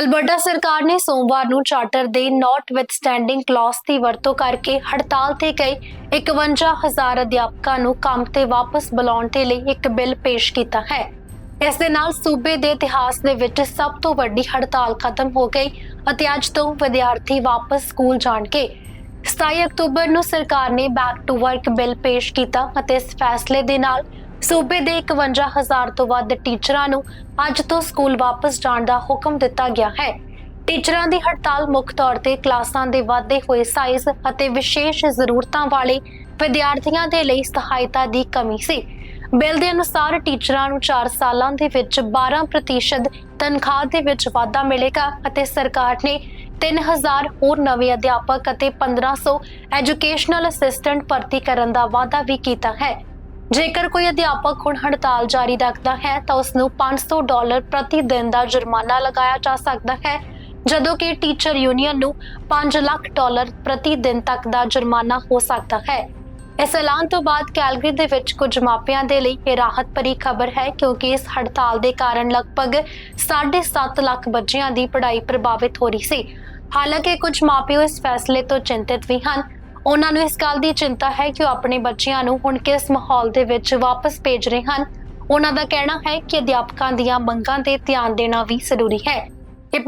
Alberta ਸਰਕਾਰ ਨੇ ਸੋਮਵਾਰ ਨੂੰ ਚਾਰਟਰ ਦੇ ਨਾਟ ਵਿਥਸਟੈਂਡਿੰਗ ਕਲੌਜ਼ ਦੀ ਵਰਤੋਂ ਕਰਕੇ ਹੜਤਾਲ ਤੇ ਗਏ 51000 ਅਧਿਆਪਕਾਂ ਨੂੰ ਕੰਮ ਤੇ ਵਾਪਸ ਬੁਲਾਉਣ ਦੇ ਲਈ ਇੱਕ ਬਿੱਲ ਪੇਸ਼ ਕੀਤਾ ਹੈ। ਇਸ ਦੇ ਨਾਲ ਸੂਬੇ ਦੇ ਇਤਿਹਾਸ ਦੇ ਵਿੱਚ ਸਭ ਤੋਂ ਵੱਡੀ ਹੜਤਾਲ ਖਤਮ ਹੋ ਗਈ ਅਤੇ ਅੱਜ ਤੋਂ ਵਿਦਿਆਰਥੀ ਵਾਪਸ ਸਕੂਲ ਜਾਣਗੇ। 27 ਅਕਤੂਬਰ ਨੂੰ ਸਰਕਾਰ ਨੇ ਬੈਕ ਟੂ ਵਰਕ ਬਿੱਲ ਪੇਸ਼ ਕੀਤਾ ਅਤੇ ਇਸ ਫੈਸਲੇ ਦੇ ਨਾਲ ਸੂਬੇ ਦੇ 51000 ਤੋਂ ਵੱਧ ਟੀਚਰਾਂ ਨੂੰ ਅੱਜ ਤੋਂ ਸਕੂਲ ਵਾਪਸ ਜਾਣ ਦਾ ਹੁਕਮ ਦਿੱਤਾ ਗਿਆ ਹੈ। ਟੀਚਰਾਂ ਦੀ ਹੜਤਾਲ ਮੁੱਖ ਤੌਰ ਤੇ ਕਲਾਸਾਂ ਦੇ ਵਾਧੇ ਹੋਏ ਸਾਈਜ਼ ਅਤੇ ਵਿਸ਼ੇਸ਼ ਜ਼ਰੂਰਤਾਂ ਵਾਲੇ ਵਿਦਿਆਰਥੀਆਂ ਦੇ ਲਈ ਸਹਾਇਤਾ ਦੀ ਕਮੀ ਸੀ। ਬਿੱਲ ਦੇ ਅਨੁਸਾਰ ਟੀਚਰਾਂ ਨੂੰ 4 ਸਾਲਾਂ ਦੇ ਵਿੱਚ 12% ਤਨਖਾਹ ਦੇ ਵਿੱਚ ਵਾਧਾ ਮਿਲੇਗਾ ਅਤੇ ਸਰਕਾਰ ਨੇ 3000 ਹੋਰ ਨਵੇਂ ਅਧਿਆਪਕ ਅਤੇ 1500 ਐਜੂਕੇਸ਼ਨਲ ਅਸਿਸਟੈਂਟ ਭਰਤੀ ਕਰਨ ਦਾ ਵਾਅਦਾ ਵੀ ਕੀਤਾ ਹੈ। ਜੇਕਰ ਕੋਈ ਅਧਿਆਪਕ ਹੁਣ ਹੜਤਾਲ ਜਾਰੀ ਰੱਖਦਾ ਹੈ, ਤਾਂ ਉਸ ਨੂੰ 500 ਡਾਲਰ ਪ੍ਰਤੀ ਦਿਨ ਦਾ ਜੁਰਮਾਨਾ ਲਗਾਇਆ ਜਾ ਸਕਦਾ ਹੈ, ਜਦੋਂ ਕਿ ਟੀਚਰ ਯੂਨੀਅਨ ਨੂੰ 5 ਲੱਖ ਡਾਲਰ ਪ੍ਰਤੀ ਦਿਨ ਤੱਕ ਦਾ ਜੁਰਮਾਨਾ ਹੋ ਸਕਦਾ ਹੈ। ਇਸ ਐਲਾਨ ਤੋਂ ਬਾਅਦ ਕੈਲਗਰੀ ਦੇ ਵਿੱਚ ਕੁਝ ਮਾਪਿਆਂ ਦੇ ਲਈ ਇਹ ਰਾਹਤ ਭਰੀ ਖਬਰ ਹੈ, ਕਿਉਂਕਿ ਇਸ ਹੜਤਾਲ ਦੇ ਕਾਰਨ ਲਗਭਗ 7.5 ਲੱਖ ਬੱਚਿਆਂ ਦੀ ਪੜ੍ਹਾਈ ਪ੍ਰਭਾਵਿਤ ਹੋ ਰਹੀ ਸੀ। ਹਾਲਾਂਕਿ ਕੁਝ ਮਾਪਿਓ ਇਸ ਫੈਸਲੇ ਤੋਂ ਚਿੰਤਿਤ ਵੀ ਹਨ। ਉਹਨਾਂ ਨੂੰ ਇਸ ਗੱਲ ਦੀ ਚਿੰਤਾ ਹੈ ਕਿ ਉਹ ਆਪਣੇ ਬੱਚਿਆਂ ਨੂੰ ਹੁਣ ਕਿਸ ਮਾਹੌਲ ਦੇ ਵਿੱਚ ਵਾਪਸ ਭੇਜ ਰਹੇ ਹਨ। ਉਹਨਾਂ ਦਾ ਕਹਿਣਾ ਹੈ ਕਿ ਅਧਿਆਪਕਾਂ ਦੀਆਂ ਮੰਗਾਂ ਤੇ ਧਿਆਨ ਦੇਣਾ ਵੀ ਜ਼ਰੂਰੀ ਹੈ।